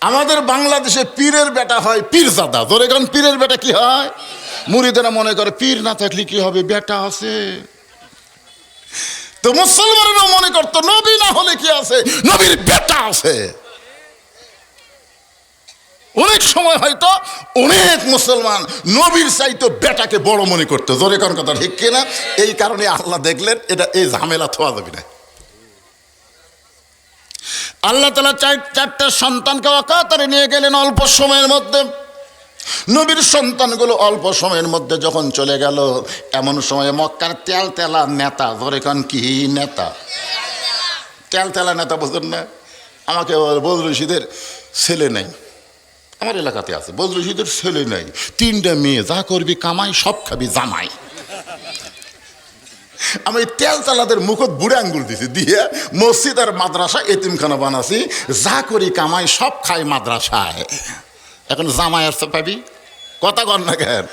আমাদের বাংলাদেশে পীরের বেটা হয় পীরজাদা। তোর এখন পীরের বেটা কি হয়? মুড়িদেরা মনে করে, পীর না থাকলে কি হবে? বেটা আছে। তো মুসলমানেরও মনে করতো, নবী না হলে কি আছে? নবীর বেটা আছে। অনেক সময় হয়তো অনেক মুসলমান নবীর চাইতো বেটাকে বড় মনে করতো। জোরে কোন কথা ঠিক কিনা? এই কারণে আল্লাহ দেখলেন, এটা এই ঝামেলা থোয়া যাবে না। আল্লাহ তালা চার, চারটা সন্তানকে অকাতারে নিয়ে গেলেন অল্প সময়ের মধ্যে। নবীর সন্তানগুলো অল্প সময়ের মধ্যে যখন চলে গেল, এমন সময় মক্কার তেল তেলা নেতা, ধরে কান কি নেতা? তেল তেলা নেতা বুঝলেন না? আমাকে বদর রশিদের ছেলে নেই। আমার এলাকাতে আছে বদর রশিদের ছেলে নেই। তিনটা মেয়ে, যা করবি কামাই, সব খাবি জামাই। আমি তেল চালাদের মুখত বুড়ে আঙ্গুল দিছি, দিয়ে মসজিদ আর মাদ্রাসা এতিমখানা বানাছি, যা করি কামাই সব খাই মাদ্রাসায়। এখন জামাই আসতে পাবি? কথা কর না কেন?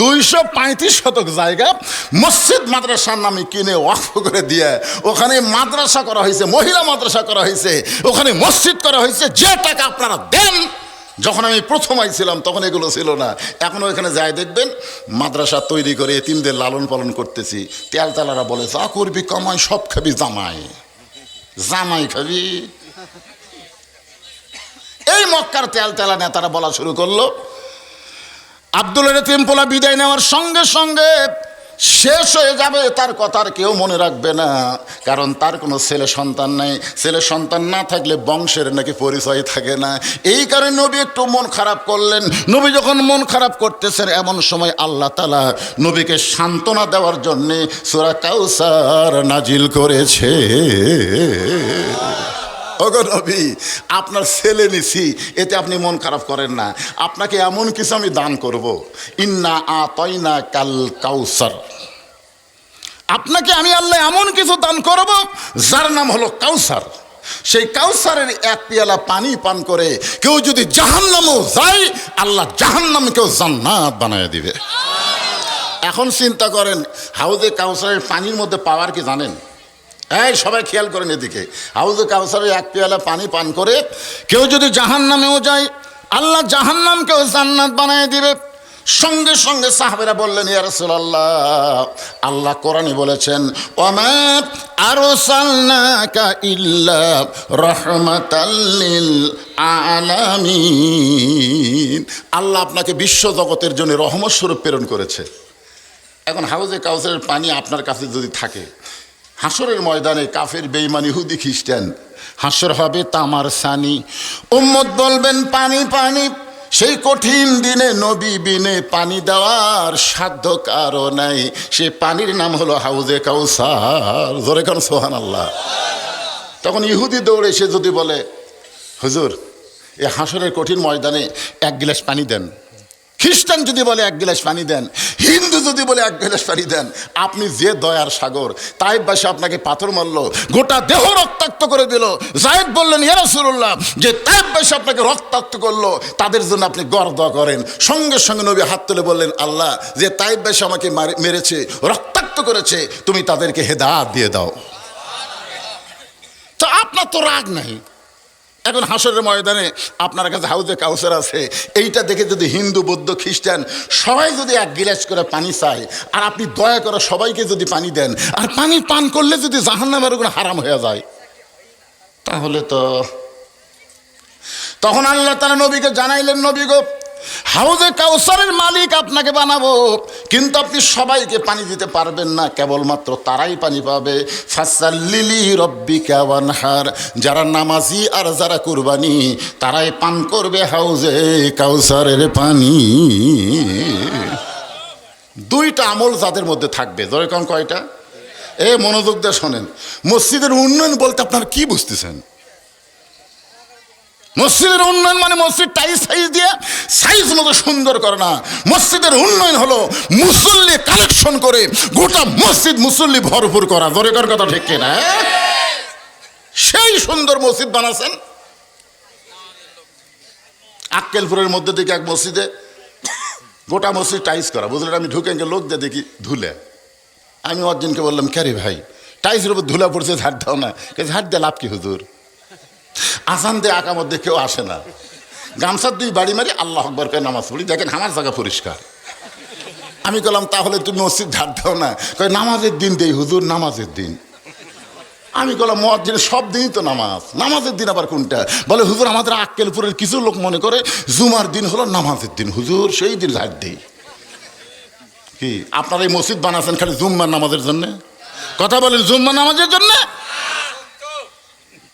দুইশো পঁয়ত্রিশ শতক জায়গা, মসজিদ মাদ্রাসার নামে কিনে ওয়াকফ করে দিয়ে ওখানে মাদ্রাসা করা হয়েছে, মহিলা মাদ্রাসা করা হয়েছে, ওখানে মসজিদ করা হয়েছে, যে টাকা আপনারা দেন যখন আমি প্রথম আইছিলাম, তখন এগুলো ছিল না। এখন ওইখানে যাই দেখবেন, মাদ্রাসা তৈরি করে এতিমদের লালন পালন করতেছি। তেল তেলতালারা বলে, যা করবি কামাই, সব খাবি জামাই। জামাই খাবি। এই মক্কার তেল তেলতেলা নেতারা বলা শুরু করল আব্দুল তিমপোলা বিদায় নেওয়ার সঙ্গে সঙ্গে শেষ হয়ে যাবে, তার কথা আর কেউ মনে রাখবে না। কারণ তার কোনো ছেলে সন্তান নেই। ছেলে সন্তান না থাকলে বংশের নাকি পরিচয় থাকে না। এই কারণে নবী একটু মন খারাপ করলেন। নবী যখন মন খারাপ করতেছেন, এমন সময় আল্লাহ তালা নবীকে সান্ত্বনা দেওয়ার জন্যে সুরা কাউসার নাজিল করেছে। নবী আপনার ছেলে নিছি, এতে আপনি মন খারাপ করেন না। আপনাকে এমন কিছু আমি দান করব। ইন্না আ তয়না কাল কাউসার। আপনাকে আমি আল্লাহ এমন কিছু দান করব, যার নাম হলো কাউসার। সেই কাউসারের এক পেয়ালা পানি পান করে কেউ যদি জাহান্নামও যায়, আল্লাহ জাহান্নামকেও জান্নাত বানায় দিবে। এখন চিন্তা করেন, হাউজে কাউসারের পানির মধ্যে পাওয়ার কি জানেন? এই, সবাই খেয়াল করেন এদিকে। হাউজে কাউসারে এক পেয়ালা পানি পান করে কেউ যদি জাহান নামেও যায়, আল্লাহ জাহান নামকেও জান্নাত বানিয়ে দিবে। সঙ্গে সঙ্গে সাহাবেরা বললেন, ইয়া আল্লাহ কোরআনে বলেছেন, ওমা আরসালনাকা ইল্লা রাহমাতাল আল্লাহ আপনাকে বিশ্ব জগতের জন্য রহমত স্বরূপ প্রেরণ করেছে। এখন হাউজে কাউসারের পানি আপনার কাছে যদি থাকে হাসরের ময়দানে কাফের বেইমানি হুদি খ্রিস্টান। হাসর হবে তামার সানি। উম্মত বলবেন, পানি পানি। সেই কঠিন দিনে নবী বিনে পানি দেওয়ার সাধ্য কারও নাই। সে পানির নাম হলো হাউজে কাউসার। জোরে সোহান আল্লাহ তখন ইহুদি দৌড়ে এসে যদি বলে, হুজুর, এ হাসরের কঠিন ময়দানে এক গিলাস পানি দেন। খ্রিস্টান যদি বলে এক গিলাস পানি দেন, হিন্দু যদি বলে এক গিলাস পানি দেন, আপনি যে দয়ার সাগর, তাইব বাসে আপনাকে পাথর মারল, গোটা দেহ রক্তাক্ত করে দিল। জাহেদ বললেন ইয়ারসুল্লাহ যে তাইব বাসে আপনাকে রক্তাক্ত করল, তাদের জন্য আপনি গর্দ করেন। সঙ্গে সঙ্গে নবী হাত তুলে বললেন, আল্লাহ, যে তাইব বাসে আমাকে মারে- মেরেছে, রক্তাক্ত করেছে, তুমি তাদেরকে হেদাত দিয়ে দাও। তো আপনার তো রাগ নাই। এখন হাসরের ময়দানে আপনার কাছে হাউজে কাউসার আছে। এইটা দেখে যদি হিন্দু, বৌদ্ধ, খ্রিস্টান সবাই যদি এক গিলাস করে পানি চায়, আর আপনি দয়া করে সবাইকে যদি পানি দেন, আর পানি পান করলে যদি জাহান্নামের কোনো হারাম হয়ে যায়, তাহলে তো তখন আল্লাহ তারা নবীকে জানাইলেন, নবী গো হাউজে কাউসারের মালিক আপনাকে বানাবো। কিন্তু আপনি সবাইকে পানি দিতে পারবেন না, কেবলমাত্র তারাই পানি পাবে। ফাসাল্লিলি রব্বি কাওয়ানহার যারা নামাজি আর যারা কুরবানি, তারাই পান করবে হাউজে কাউসারের পানি। দুইটা আমল যাদের মধ্যে থাকবে ধরে কম কয়টা? এ, মনোযোগ দিয়ে শোনেন। মসজিদের উন্নয়ন বলতে আপনারা কি বুঝতেছেন? মসজিদের উন্নয়ন মানে মসজিদ টাইস সাইজ দিয়ে সাইজ মতো সুন্দর করে না। মসজিদের উন্নয়ন হলো মুসল্লি কালেকশন করে গোটা মসজিদ মুসল্লি ভরপুর করা। দরকার কথা ঠিক না সেই সুন্দর মসজিদ বানাছেন। আক্কেলপুরের মধ্যে থেকে এক মসজিদে গোটা মসজিদ টাইস করা। বুঝলেন, আমি ঢুকে লোক দিয়ে দেখি ধুলে। আমি অর্জুনকে বললাম ক্যারে ভাই? টাইসের উপর ধুলা পড়ছে, ঝাড় দাও না। ঝাড় দিয়ে লাভ কি হুজুর? আসান দিয়ে আঁকা মধ্যে কেউ আসে না। গামছার দুই বাড়ি মারি আল্লাহ আকবর নামাজ পড়ি। দেখেন আমার জায়গা পরিষ্কার। আমি বললাম তাহলে তুমি মসজিদ ঝাড় দাও না। কয়, নামাজের দিন দেই হুজুর, নামাজের দিন। আমি বললাম মসজিদ সব দিনই তো নামাজ। নামাজের দিন আবার কোনটা? বলে, হুজুর, আমাদের আক্কেলপুরের কিছু লোক মনে করে জুমার দিন হলো নামাজের দিন। হুজুর, সেই দিন ঝাড় দেই। কি? আপনারা এই মসজিদ বানাচ্ছেন খালি জুম্মার নামাজের জন্য? কথা বলেন, জুম্মার নামাজের জন্য?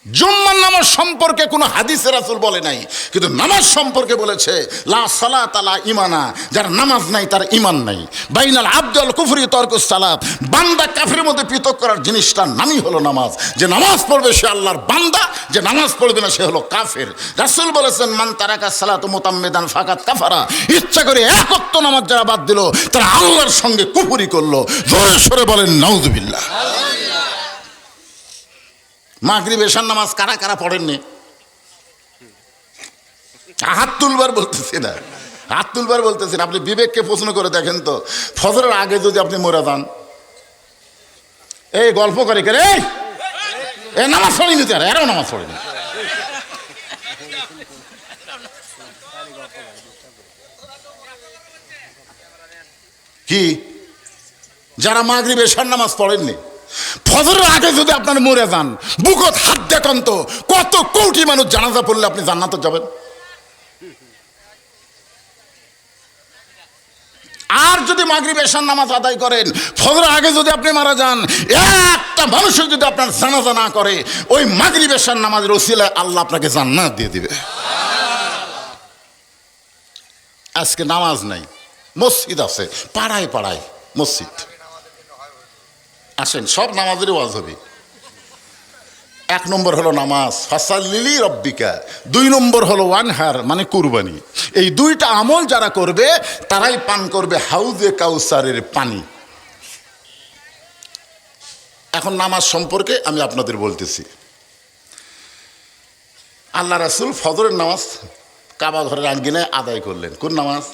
জুম্মার নামাজ সম্পর্কে কোনো হাদিসের রাসূল বলে নাই। কিন্তু নামাজ সম্পর্কে বলেছে, লা সালাত আলা ইমানা যার নামাজ নাই, তার ইমান নাই। বাইনাল আব্দুল কুফরি তর্কুস সালাত। বান্দা কাফের মধ্যে পৃথক করার জিনিসটার নামই হলো নামাজ। যে নামাজ পড়বে সে আল্লাহর বান্দা, যে নামাজ পড়বে না সে হলো কাফের। রাসূল বলেছেন, মান তারাকা সালাত মুতাম্মিদান ফাকাত কাফারা। ইচ্ছা করে একত্ব নামাজ যারা বাদ দিল, তারা আল্লাহর সঙ্গে কুফরি করল। জোরে সরে বলেন নাউজুবিল্লাহ মাগরিব, এশার নামাজ কারা কারা পড়েননি? হাত তুলবার বলতেছি না, হাত তুলবার বলতেছি না। আপনি বিবেককে প্রশ্ন করে দেখেন তো, ফজরের আগে যদি আপনি মরে যান, এই গল্প করে কে রে! এ নামাজ পড়িনি তো এরাও নামাজ পড়েনি। কি? যারা মাগরিব, এশার নামাজ পড়েননি ফজরের আগে যদি আপনার মরে যান, বুকত হাত দেখুন তো কত কোটি মানুষ জানাজা পড়লে আপনি জান্নাতে যাবেন? আর যদি মাগরিব এশার নামাজ আদায় করেন, ফজরের আগে যদি আপনি মারা যান, একটা মানুষের যদি আপনার জানাজা না করে, ওই মাগরিব এশার নামাজের ওসিলায় আল্লাহ আপনাকে জান্নাত দিয়ে দিবে। আজকে নামাজ নাই, মসজিদ আছে, পাড়ায় পাড়ায় মসজিদ। আসেন, সব নামাজেরই ওয়াজ হবে। এক নম্বর হলো নামাজ ফাসাল্লিলি রব্বিকা। দুই নম্বর হলো ওয়ানহার মানে কুরবানি। এই দুইটা আমল যারা করবে, তারাই পান করবে হাউজে কাউসারের পানি। এখন নামাজ সম্পর্কে আমি আপনাদের বলতেছি। আল্লাহ রাসুল ফজরের নামাজ কাবা ঘরের আঙ্গিনায় আদায় করলেন। কোন নামাজ?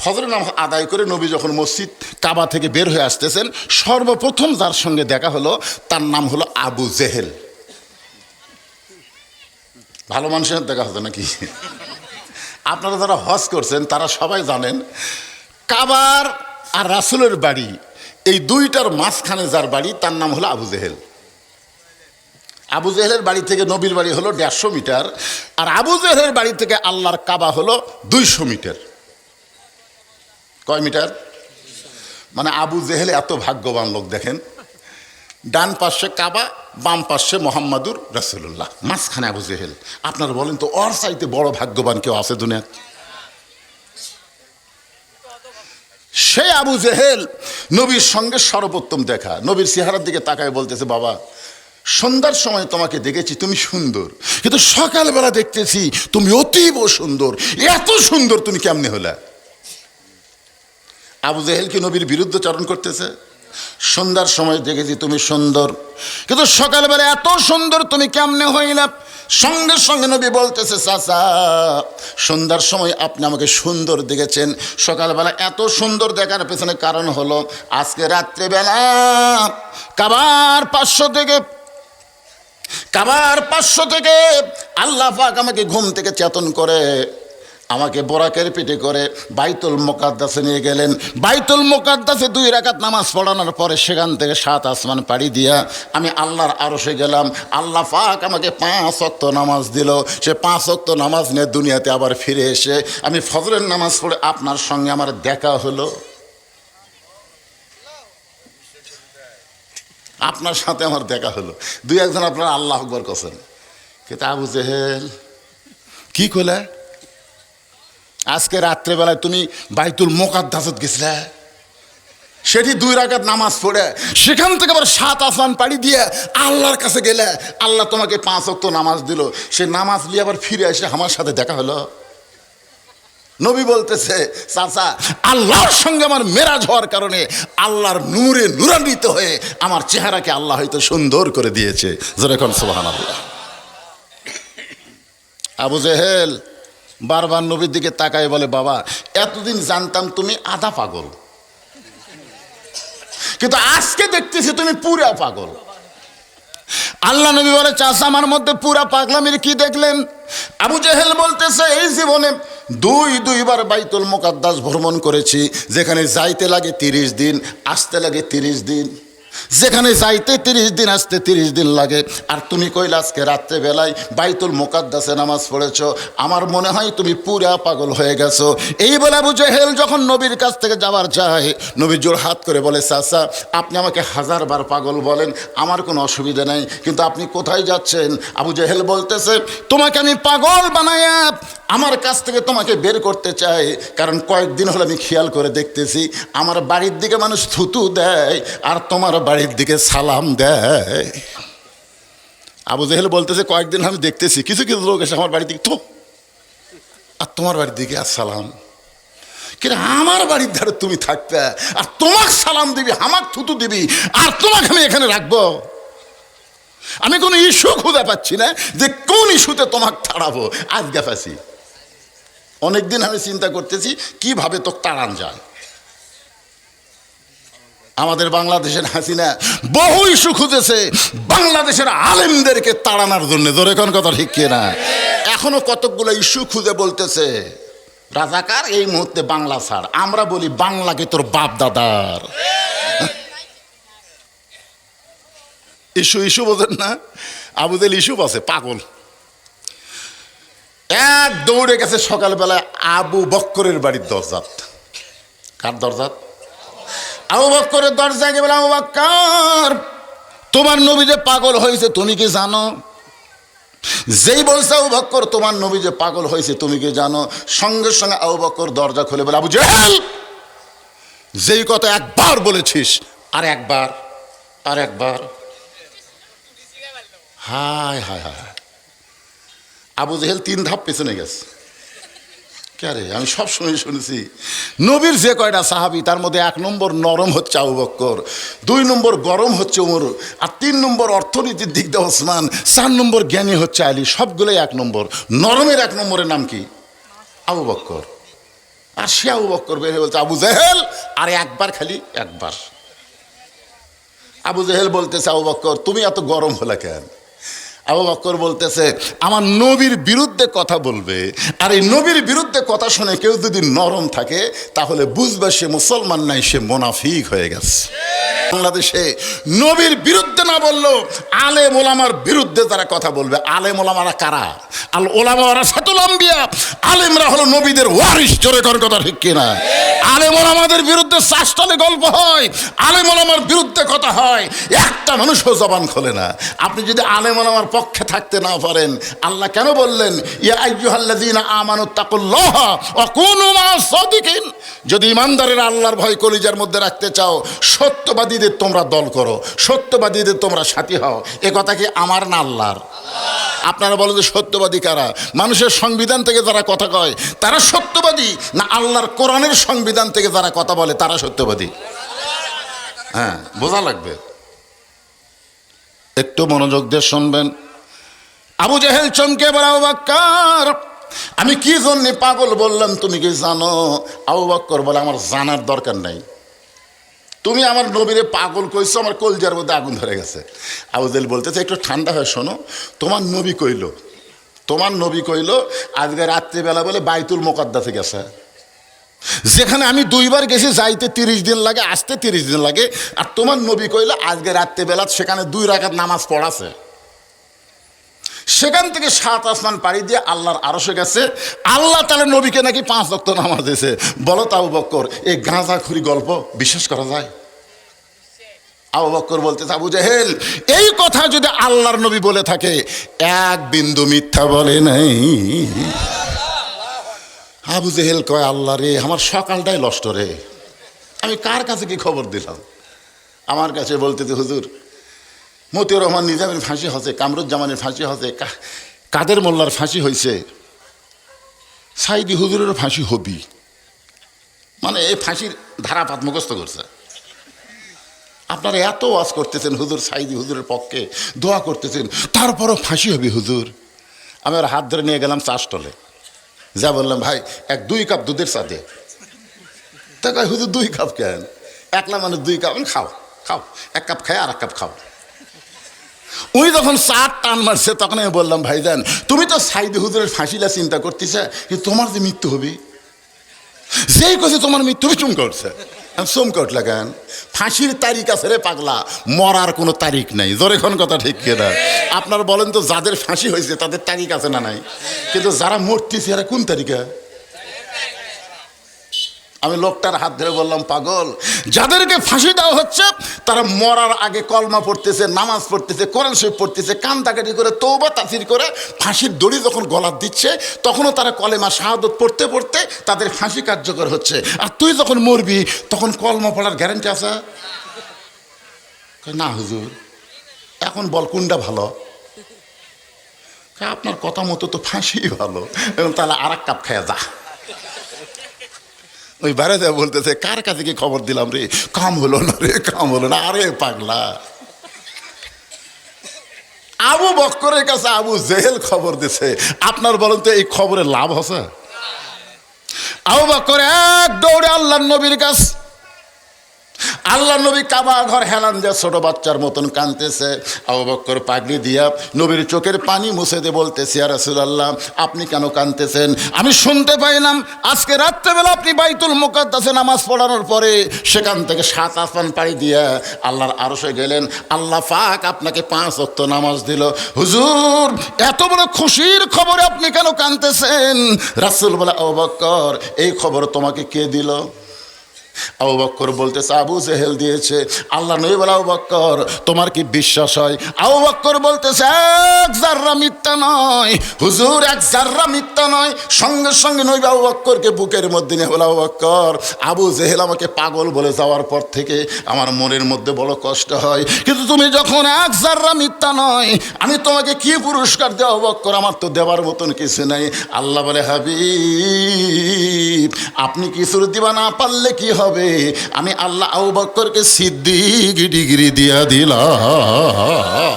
ফজরের নামাজ আদায় করে নবী যখন মসজিদ কাবা থেকে বের হয়ে আসতেছেন, সর্বপ্রথম যার সঙ্গে দেখা হলো, তার নাম হলো আবু জেহেল। ভালো মানুষের দেখা হতো নাকি? আপনারা যারা হজ করছেন, তারা সবাই জানেন, কাবার আর রাসুলের বাড়ি, এই দুইটার মাঝখানে যার বাড়ি, তার নাম হলো আবু জেহেল। আবু জেহেলের বাড়ি থেকে নবীর বাড়ি হলো দেড়শো মিটার, আর আবু জেহেলের বাড়ি থেকে আল্লাহর কাবা হলো দুইশো মিটার। কয় মিটার? মানে আবু জেহেল এত ভাগ্যবান লোক দেখেন। ডান পাশে কাবা, বাম পাশে মোহাম্মদুর রসুল্লাহ মাঝখানে আবু জেহেল। আপনারা বলেন তো, ওর চাইতে বড় ভাগ্যবান কেউ আছে দুনিয়া সে আবু জেহেল নবীর সঙ্গে সর্বোত্তম দেখা। নবীর চেহারার দিকে তাকায় বলতেছে, বাবা, সন্ধ্যার সময় তোমাকে দেখেছি, তুমি সুন্দর। কিন্তু সকালবেলা দেখতেছি, তুমি অতীব সুন্দর। এত সুন্দর তুমি কেমনে হলে? আবু জেহেল কি নবীর বিরুদ্ধে চরণ করতেছে। সন্ধ্যার সময় দেখেছি তুমি সুন্দর। কিন্তু সকালবেলা এত সুন্দর তুমি কেমনে হইলা? সঙ্গে সঙ্গে নবী বলতেছে, চাচা, সন্ধ্যার সময় আপনি আমাকে সুন্দর দেখেছেন। সকালবেলা এত সুন্দর দেখার পেছনে কারণ হলো, আজকে রাত্রেবেলা কাবার পাঁচশো থেকে, কাবার পাঁচশো থেকে আল্লাহ পাক আমাকে ঘুম থেকে চেতন করে আমাকে বোরাকের পিঠে করে বাইতুল মোকাদ্দাসে নিয়ে গেলেন। বাইতুল মোকাদ্দাসে দুই রাকাত নামাজ পড়ানোর পরে সেখান থেকে সাত আসমান পাড়ি দিয়া আমি আল্লাহর আরশে গেলাম। আল্লাহ পাক আমাকে পাঁচ অক্ত নামাজ দিল। সে পাঁচ অক্ত নামাজ নিয়ে দুনিয়াতে আবার ফিরে এসে আমি ফজরের নামাজ পড়ে আপনার সঙ্গে আমার দেখা হলো। আপনার সাথে আমার দেখা হলো। দুই একজন আপনার আল্লাহ আকবর করছেন কিন্তু আবু জেহেল, কি কলে আজকে রাত্রেবেলায় তুমি বাইতুল মোকাদ্দাসত গেছিলে? সেটি দুই রাকাত নামাজ পড়ে, সেখান থেকে আবার সাত আসমান পাড়ি দিয়ে আল্লাহর কাছে গেলে আল্লাহ তোমাকে পাঁচ অক্ত নামাজ দিল। সে নামাজ নিয়ে আবার ফিরে এসে আমার সাথে দেখা হলো। নবী বলতেছে, চাচা, আল্লাহর সঙ্গে আমার মেরাজ হওয়ার কারণে আল্লাহর নূরে নূরান্বিত হয়ে আমার চেহারাকে আল্লাহ হয়তো সুন্দর করে দিয়েছে। যেরকম সোহান আবু জেহেল বারবার নবীর দিকে তাকায় বলে, বাবা, এতদিন জানতাম তুমি আধা পাগল। কিন্তু আজকে দেখতেছি তুমি পুরা পাগল। আল্লাহ নবী বলে চাষ আমার মধ্যে পুরা পাগলামির কি দেখলেন? আবু জেহেল বলতেছে, এই জীবনে দুই, দুইবার বাইতুল মোকাদ্দাস ভ্রমণ করেছি, যেখানে যাইতে লাগে তিরিশ দিন, আসতে লাগে তিরিশ দিন। যেখানে যাইতে তিরিশ দিন আসতে তিরিশ দিন লাগে। আর তুমি কইলে আজকে রাত্রেবেলায় বাইতুল মোকাদ্দাসে নামাজ পড়েছ। আমার মনে হয় তুমি পুরা পাগল হয়ে গেছো। এই বলে আবু জেহেল যখন নবীর কাছ থেকে যাওয়ার চায় নবী জোর হাত করে বলে, চাচা, আপনি আমাকে হাজারবার পাগল বলেন, আমার কোনো অসুবিধা নেই। কিন্তু আপনি কোথায় যাচ্ছেন? আবু জেহেল বলতেছে, তোমাকে আমি পাগল বানায়া আমার কাছ থেকে তোমাকে বের করতে চাই। কারণ কয়েকদিন হলে আমি খেয়াল করে দেখতেছি, আমার বাড়ির দিকে মানুষ থুতু দেয়, আর তোমার বাড়ির দিকে সালাম দেয়। আবু জেহেল বলতেছে, কয়েকদিন আমি দেখতেছি। কিছু কিছু লোক এসে আমার বাড়ির দিকে তো আর তোমার বাড়ির দিকে আর সালাম। কিন্তু আমার বাড়ির ধারে তুমি থাকতে আর তোমার সালাম দিবি, আমাক থুতু দিবি, আর তোমাকে আমি এখানে রাখব। আমি কোনো ইস্যু খুঁজে পাচ্ছি না যে কোন ইস্যুতে তোমাকে তাড়াবো। আজ গেফাছি অনেকদিন আমি চিন্তা করতেছি, কীভাবে তো তাড়ান যায়। আমাদের বাংলাদেশের হাসিনা বহু ইস্যু খুঁজেছে। বাংলাদেশের আলেমদেরকে তাড়ানোর জন্য। ধরে কোন কথা ঠিক না এখনও কতকগুলো ইস্যু খুঁজে বলতেছে। রাজাকার, এই মুহূর্তে বাংলা ছাড়। আমরা বলি, বাংলাকে তোর বাপ দাদার। ইস্যু ইস্যু বোঝেন না? আবুদের ইস্যু আছে, পাগল। এক দৌড়ে গেছে সকালবেলায় আবু বক্করের বাড়ির দরজাত। কার দরজাত? আবু বক্করের দরজায় গিয়ে বলে আবু বক্কর, তোমার নবী যে পাগল হয়েছে, তুমি কি জানো? যেই বলছে আবু বক্কর, তোমার নবী যে পাগল হয়েছে, তুমি কি জানো? সঙ্গে সঙ্গে আবু বক্কর দরজা খুলে বলে, আবু জেহেল, যেই কথা একবার বলেছিস, আর একবার আর একবার। হায় হায় হায়। আবু জেহেল তিন ধাপ পেছনে গেছে। কে আমি সব সময় শুনেছি। নবীর যে কয়টা সাহাবি, তার মধ্যে এক নম্বর নরম হচ্ছে আবু বক্কর, দুই নম্বর গরম হচ্ছে উমর, আর তিন নম্বর অর্থনীতির দিক দিয়ে ওসমান, চার নম্বর জ্ঞানী হচ্ছে আলী, সবগুলোই এক নম্বর। নরমের এক নম্বরের নাম কি? আবু বক্কর। আর সে আবু বক্কর বের হয়ে বলছে, আবু জেহেল? আর একবার খালি, একবার। আবু জেহেল বলতেছে, আবু বক্কর, তুমি এত গরম হলে কেন? আবু বক্কর বলতেছে, আমার নবীর বিরুদ্ধে কথা বলবে আর এই নবীর বিরুদ্ধে কথা শুনে কেউ যদি নরম থাকে, তাহলে বুঝবে সে মুসলমান নাই, সে মোনাফিক হয়ে গেছে। বাংলাদেশে নবীর বিরুদ্ধে না বললেও আলে মোলামার বিরুদ্ধে তারা কথা বলবে, আলেম ওলামারা কারা? আল ওলামা ওরা সাতুল আম্বিয়া। আলেমরা হলো নবীদের ওয়ারিস জোরে কর কথা ঠিক কিনা? আলেম ওলামাদের বিরুদ্ধে চাষটলে গল্প হয়, আলেম ওলামার বিরুদ্ধে কথা হয়, একটা মানুষও জবান খোলে না। আপনি যদি আলেম ওলামার পক্ষে থাকতে না পারেন, আল্লাহ কেন বললেন যদি ইমানদারের আল্লাহর ভয় কলিজার মধ্যে রাখতে চাও, সত্যবাদীদের তোমরা দল করো, সত্যবাদীদের তোমরা সাথী হও। এ কথা কি আমার না আল্লাহর? আপনারা বলেন যে সত্যবাদী কারা? মানুষের সংবিধান থেকে যারা কথা কয়, তারা সত্যবাদী? না আল্লাহর কোরআনের সংবিধান থেকে যারা কথা বলে, তারা সত্যবাদী? হ্যাঁ বোঝা লাগবে। একটু মনোযোগ দিয়ে শুনবেন। আবু জাহেল চমকে আবু বাক্কার, আমি কি জন্যে পাগল বললাম তুমি কি জানো? আবু বাক্কর বলে, আমার জানার দরকার নাই। তুমি আমার নবীরে পাগল কইছো, আমার কলজার মধ্যে আগুন ধরে গেছে। আবু জাহেল বলতেছে, একটু ঠান্ডা হয়ে শোনো, তোমার নবী কইল, তোমার নবী কইল, আজকে রাত্রিবেলা বলে বাইতুল মোকাদ্দাসে গেছে যেখানে আমি দুইবার গেছি, যাইতে তিরিশ দিন লাগে, আসতে তিরিশ দিন লাগে, আর তোমার নবী কইলে, আজকে রাত্রিবেলা সেখানে দুই রাখাত নামাজ পড়াছে। সেখান থেকে সাত আসমান পাড়ি দিয়ে আল্লাহর আরশে গেছে। আল্লাহ তাহলে নবীকে নাকি পাঁচ রক্ত নামাজ দিয়েছে। বলো তাও বক্কর এই গাঁজা খুরি গল্প বিশ্বাস করা যায়? আবু বক্কর বলতে আবু জাহেল, এই কথা যদি আল্লাহর নবী বলে থাকে, এক বিন্দু মিথ্যা বলে নাই। আবু জেহেল কয়, আল্লাহ রে, আমার সকালটাই নষ্ট রে। আমি কার কাছে কি খবর দিলাম? আমার কাছে বলতেছে, হুজুর মতিউর রহমান নিজামের ফাঁসি হচ্ছে কামরুজ্জামানের ফাঁসি হচ্ছে কাদের মোল্লার ফাঁসি হয়েছে, সাইদি হুজুরেরও ফাঁসি হবি। মানে এই ফাঁসির ধারাপাত মুখস্থ করছে। আপনারা এত ওয়াজ করতেছেন হুজুর, সাইদি হুজুরের পক্ষে দোয়া করতেছেন, তারপরও ফাঁসি হবে হুজুর। আমি ওর হাত ধরে নিয়ে গেলাম চাষটলে যা বললাম, ভাই, এক দুই কাপ দুধের সাথে তা কয়, হুজুর, দুই কাপ কেন? একলা মানুষ দুই কাপ, খাও খাও, এক কাপ খাই আর এক কাপ খাও। উনি যখন চার টান মারছে, তখন আমি বললাম, ভাইজান, তুমি তো সাইদি হুজুরের ফাঁসিলা চিন্তা করতেছে কিন্তু তোমার যে মৃত্যু হবে, যেই কথা তোমার মৃত্যু চুম করছে। সোম কট লাগান। ফাঁসির তারিখ আছে রে পাগলা, মরার কোনো তারিখ নাই। জোরেখন কথা ঠিক কেনা? আপনার বলেন তো যাদের ফাঁসি হয়েছে, তাদের তারিখ আছে না নাই? কিন্তু যারা মরতেছে, এরা কোন তারিখে? আমি লোকটার হাত ধরে বললাম, পাগল, যাদেরকে ফাঁসি দেওয়া হচ্ছে, তারা মরার আগে কলমা পড়তেছে, নামাজ পড়তেছে, কোরআন শরীফ পড়তেছে, কান্দাকাটি করে তৌবা তাসির করে, ফাঁসির দড়ি যখন গলার দিচ্ছে, তখনও তারা কলেমা শাহাদত পড়তে পড়তে তাদের ফাঁসি কার্যকর হচ্ছে। আর তুই যখন মরবি, তখন কলমা পড়ার গ্যারেন্টি আছে? না, হুজুর। এখন বল, কোনটা ভালো? আপনার কথা মতো তো ফাঁসি ভালো। এবং তাহলে আর এক কাপ খেয়ে যা। ওই বাইরে যা বলতেছে, কার কাছে কি খবর দিলাম রে? কাম হলো না রে, কাম হলো না। আরে পাগলা। আবু বক্করের কাছে আবু জেহেল খবর দিছে। আপনার বলেন তো, এই খবরে লাভ হসে আবু বক্কর এক দৌড়ে আল্লাহ নবীর কাছ আল্লাহ নবী কাবা ঘর হেলান যা ছোট বাচ্চার মতন কানতেছে আবু বক্কর পাগড়ি দিয়া নবীর চোখের পানি মুছে দিয়ে বলতেছে আর আল্লাহ আপনি কেন কানতেছেন আমি শুনতে পাইলাম, আজকে রাত্রেবেলা আপনি বাইতুল মোকাদ্দাসে নামাজ পড়ানোর পরে সেখান থেকে সাত আসমান পাড়ি দিয়া আল্লাহর আরশে গেলেন। আল্লাহ পাক আপনাকে পাঁচ অক্ত নামাজ দিল। হুজুর, এত বড় খুশির খবরে আপনি কেন কানতেছেন রাসুল বলে, আবু বক্কর, এই খবর তোমাকে কে দিল? আবু বক্কর বলতেছে, আবু জেহেল দিয়েছে। আল্লাহ নবী বলে, আবু বক্কর, তোমার কি বিশ্বাস হয়? আবু বক্কর বলতেছে, এক জাররা মিথ্যা নয়। হুজুর, এক জাররা মিথ্যা নয়। সঙ্গে সঙ্গে নবী আবু বক্করকে বুকের মধ্যে নিয়ে বলে, আবু বক্কর, আবু জেহেল আমাকে পাগল বলে যাওয়ার পর থেকে আমার মনের মধ্যে বড় কষ্ট হয়। কিন্তু তুমি যখন এক জাররা মিথ্যা নয়, আমি তোমাকে কি পুরস্কার দেওয়া আবু বক্কর? আমার তো দেওয়ার মতন কিছু নাই। আল্লাহ বলে, হাবিব, আপনি কিছু দিবা না পারলে কি হবে। আমি আল্লাহ আবু বক্করকে সিদ্দিক ডিগ্রি দিয়া দিলাম।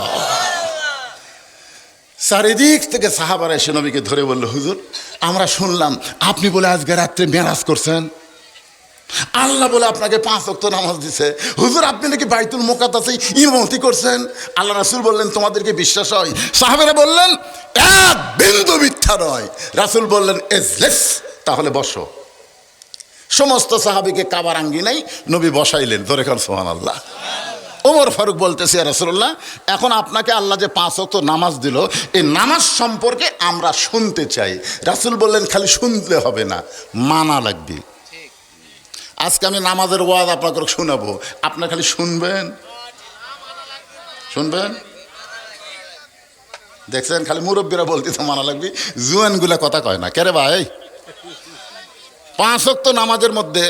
চারিদিক থেকে সাহাবারা এসে নবীকে ধরে বলল, হুজুর, আমরা শুনলাম আপনি বলে আজকে রাত্রে মেরাজ করছেন। আল্লাহ বলে আপনাকে পাঁচ অক্ত নামাজ দিছে। হুজুর, আপনি নাকি বাইতুল মোকাতাসে ইমামতি করছেন? আল্লাহ রাসুল বললেন, তোমাদেরকে বিশ্বাস হয়? সাহাবেরা বললেন, এক বিন্দু মিথ্যা নয়। রাসুল বললেন, এজলেস, তাহলে বসো। সমস্ত সাহাবিকে কাবার আঙ্গিনাই নবী বসাইলেন। ধরে খান সোহান আল্লাহ ওমর ফারুক বলতেছে রাসুল্লাহ এখন আপনাকে আল্লাহ যে পাঁচ অক্ত নামাজ দিল, এই নামাজ সম্পর্কে আমরা শুনতে চাই। রাসুল বললেন, খালি শুনতে হবে না, মানা লাগবে। আজকে আমি নামাজের ওয়াজ আপনাকে শোনাবো। আপনার খালি শুনবেন? শুনবেন? দেখছেন, খালি মুরব্বীরা বলতেছে, মানা লাগবে। জুয়ানগুলা কথা কয় না। কেরে ভাই? পাঁচ অক্ত নামাজের মধ্যে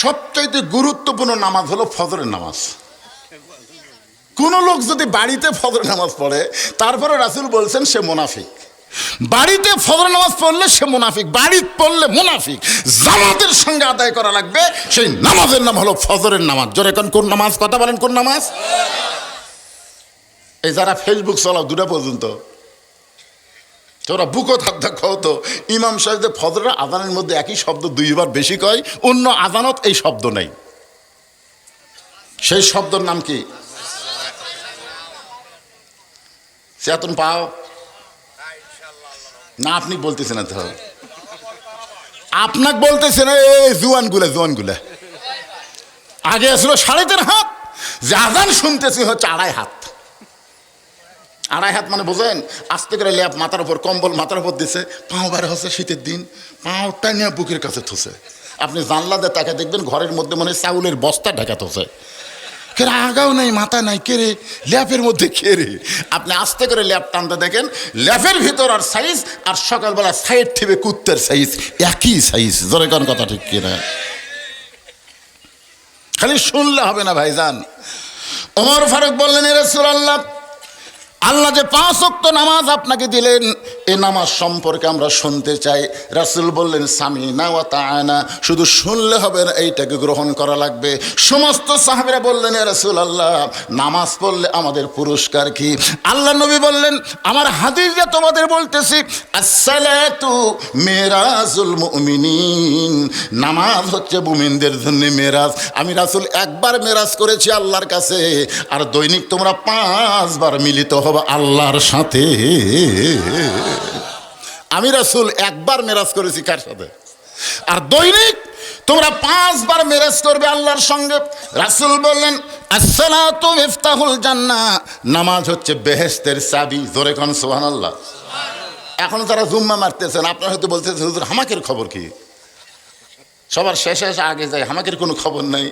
সবচাইতে গুরুত্বপূর্ণ নামাজ হলো ফজরের নামাজ। কোন লোক যদি বাড়িতে ফজর নামাজ পড়ে, তারপরে রাসুল বলছেন সে মোনাফিক। বাড়িতে ফজর নামাজ পড়লে সে মুনাফিক বাড়িতে পড়লে মুনাফিক। জামাতের সঙ্গে আদায় করা লাগবে, সেই নামাজের নাম হলো ফজরের নামাজ। জোরে কোন কোন নামাজ? কথা বলেন কোন নামাজ? এই যারা ফেসবুক চলাও, দুটা পর্যন্ত। তোরা বুকো থাকতে তো ইমাম সাহেবদের ফজরের আদানের মধ্যে একই শব্দ দুইবার বেশি কয়, অন্য আদানত এই শব্দ নেই। সেই শব্দের নাম কি? চেতন পাও? না, আপনি বলতেছেন না তো। আপনাকে বলতেছেন এই জুয়ানগুলা জুয়ানগুলা আগে আসলো সাড়ে তিন হাত, যে আজান শুনতেছি হচ্ছে আড়াই হাত। আড়াই হাত মানে বোঝেন? আস্তে করে ল্যাপ মাথার উপর, কম্বল মাথার উপর দিছে। পাও বাইরে হচ্ছে শীতের দিন পাওটা নিয়ে বুকের কাছে থুছে। আপনি জানলা দিয়ে তাকে দেখবেন ঘরের মধ্যে মনে চাউলের বস্তা ঢাকা থুছে। কেরে আগাও নাই, মাথা নাই কেরে ল্যাপের মধ্যে কেরে আপনি আস্তে করে ল্যাপ টানতে দেখেন ল্যাপের ভিতর আর সাইজ, আর সকালবেলা সাইড ঠিবে কুত্তের সাইজ, একই সাইজ। জোরে কোন কথা ঠিক কিনা খালি শুনলে হবে না ভাইজান। ওমর ফারুক বললেন, এ রাসূলুল্লাহ আল্লাহ যে পাঁচ অক্ত নামাজ আপনাকে দিলেন, এ নামাজ সম্পর্কে আমরা শুনতে চাই। রাসুল বললেন স্বামী না ও না শুধু শুনলে হবে না, এইটাকে গ্রহণ করা লাগবে। সমস্ত সাহাবিরা বললেন রাসুল আল্লাহ নামাজ পড়লে আমাদের পুরস্কার কি? আল্লাহ নবী বললেন, আমার হাদিস যে তোমাদের বলতেছি, আসসালাতু মেরাজুল মুমিনিন। নামাজ হচ্ছে মুমিনদের জন্য মেরাজ। আমি রাসুল একবার মেরাজ করেছি আল্লাহর কাছে, আর দৈনিক তোমরা পাঁচবার মিলিত হও। হব আল্লাহর সাথে। আমি রাসুল একবার মেরাজ করেছি কার সাথে? আর দৈনিক তোমরা পাঁচবার মেরাজ করবে আল্লাহর সঙ্গে। রাসুল বললেন, আসসালাতু ইফতাহুল জান্নাহ নামাজ হচ্ছে বেহেশতের চাবি, জোরে কোন সুবহানাল্লাহ। এখন তারা জুম্মা মারতেছেন, আপনারা হয়তো বলতেছেন, হুজুর, হামাকের খবর কি? সবার শেষে এসে আগে যায় হামাকের কোনো খবর নেই।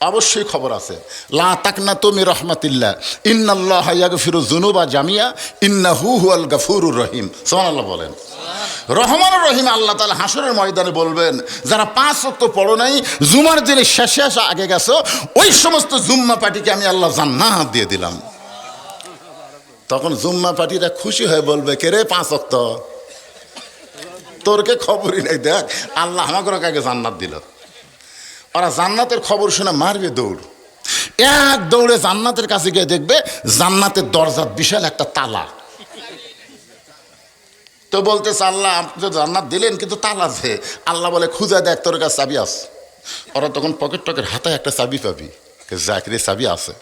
অবশ্যই খবর আছে। লা তাকনা তুমি রহমাতিল্লাহ। ইন্নাল্লাহ ইয়াগফিরু যুনুবা জামিয়া, ইন্নাহু হুয়াল গাফুরুর রহিম। সুবহানাল্লাহ বলেন। রহমানুর রহিম আল্লাহ তাআলা হাসরের ময়দানে বলবেন, যারা পাঁচ ওয়াক্ত পড়ো নাই, জুমার দিনে শেষে আসা আগে গেছো, ওই সমস্ত জুম্মা পার্টিকে আমি আল্লাহ জান্নাত দিয়ে দিলাম। তখন জুম্মা পার্টিরা খুশি হয়ে বলবে, কে রে পাঁচ ওয়াক্ত? তোরকে খবরই নেই, দেখ। আল্লাহ আমাকে আগে জান্নাত দিল। ওরা জান্নাতের খবর শুনে মারবে দৌড়। এক দৌড়ে জান্নাতের কাছে গিয়ে দেখবে জান্নাতের দরজার বিশাল একটা তালা। তো বলতেছে, আল্লাহ, আপনি জান্নাত দিলেন, কিন্তু তালা আছে। আল্লাহ বলে, খুঁজে দেখ, তোর কাছে চাবি আছে। ওরা তখন পকেট টকেট হাতে একটা চাবি পাবি। জাকিরে চাবি আছে।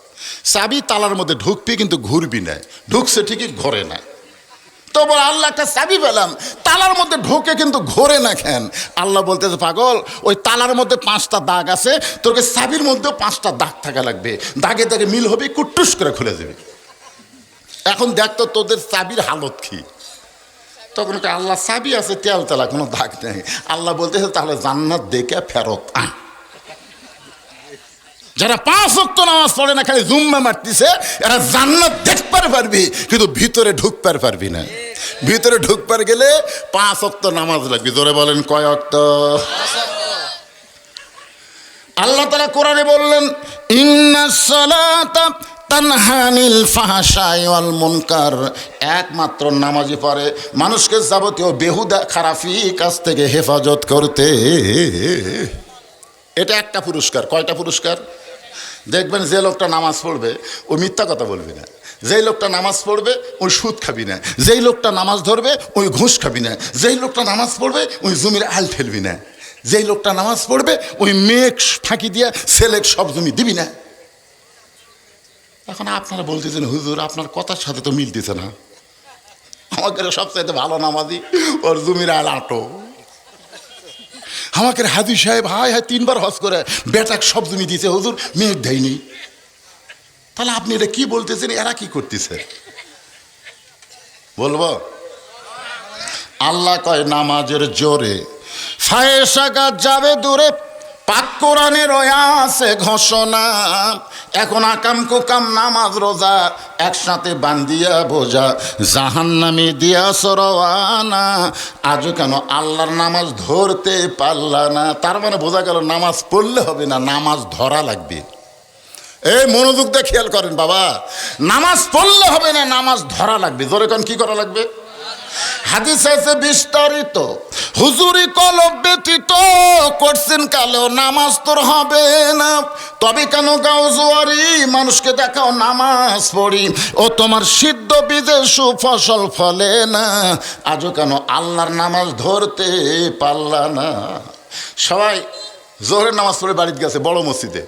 চাবি তালার মধ্যে ঢুকবি, কিন্তু ঘুরবি না। ঢুকছে ঠিকই ঘরে না। তো আল্লাহ একটা চাবি পেলাম। তালার মধ্যে ঢোকে কিন্তু ঘোরে না খেন। আল্লাহ বলতেছে, পাগল, ওই তালার মধ্যে পাঁচটা দাগ আছে, তোকে চাবির মধ্যেও পাঁচটা দাগ থাকা লাগবে। দাগে দাগে মিল হবে, কুট্টুস করে খুলে দেবে। এখন দেখ তো তোদের চাবির হালত কি। তখন আল্লাহ, চাবি আছে, তেল তেলা, কোনো দাগ নেই। আল্লাহ বলতেছে, তাহলে জান্নাত দেখে ফেরত আয় যারা পাঁচ অক্ত নামাজ পড়ে না, খালি জুম্মা মারতিছে, এরা জান্নাত দেখতে পারবি, কিন্তু ভিতরে ঢুকতে পারবি না। ভিতরে ঢুকবার গেলে পাঁচ অক্ত নামাজ লাগবে। জোরে বলেন, কয় অক্ত? আল্লাহ তালা কোরআনে বললেন তানহানিল ওয়াল মুনকার। একমাত্র নামাজি পড়ে। মানুষকে যাবতীয় বেহুদা খারাফি কাছ থেকে হেফাজত করতে। এটা একটা পুরস্কার। কয়টা পুরস্কার? দেখবেন যে লোকটা নামাজ পড়বে, ও মিথ্যা কথা বলবে না। যেই লোকটা নামাজ পড়বে, ওই সুদ খাবি না। যেই লোকটা নামাজ ধরবে, ওই ঘুষ খাবি না। যেই লোকটা নামাজ পড়বে, ওই জমির আল ঠেলবি না। যেই লোকটা নামাজ পড়বে, ওই মেয়ে ফাঁকি দিয়া ছেলে সব জমি দিবি না। এখন আপনারা বলতেছেন, হুজুর, আপনার কথার সাথে তো মিলতেছে না। আমাকে সবচাইতে ভালো নামাজি, ওর জমির আল আটো। আমাকে হাজি সাহেব হাই হাই তিনবার হজ করে, বেটাক সব জমি দিয়েছে হুজুর মেয়ের দেয়নি। তাহলে আপনি এটা কি বলতেছেন? এরা কি করতেছে? বলব? আল্লাহ কয়, নামাজের জোরে যাবে দূরে, পাক কোরআনের আছে ঘোষণা। এখন আকাম কুকাম নামাজ রোজা, একসাথে বান্দিয়া বোঝা জাহান নামে দিয়া সরওয়ানা। আজও কেন আল্লাহর নামাজ ধরতে পারলা না? তার মানে বোঝা গেল নামাজ পড়লে হবে না, নামাজ ধরা লাগবে। এই মনোযোগ দিয়ে খেয়াল করেন বাবা। নামাজ পড়লে হবে না, নামাজ ধরা লাগবে। জোরে কোন, কি করা লাগবে? হাদিস আছে বিস্তারিত। হুজুরি কলব ব্যতীত করছেন কালেও নামাজ তোর হবে না। তবে কেন গাও জোয়ারি মানুষকে দেখাও নামাজ পড়ি। ও তোমার সিদ্ধ বীজে সুফসল ফলে না। আজও কেন আল্লাহর নামাজ ধরতে পারলা না। সবাই জোহরের নামাজ পড়ে বাড়িতে গেছে, বড় মসজিদে।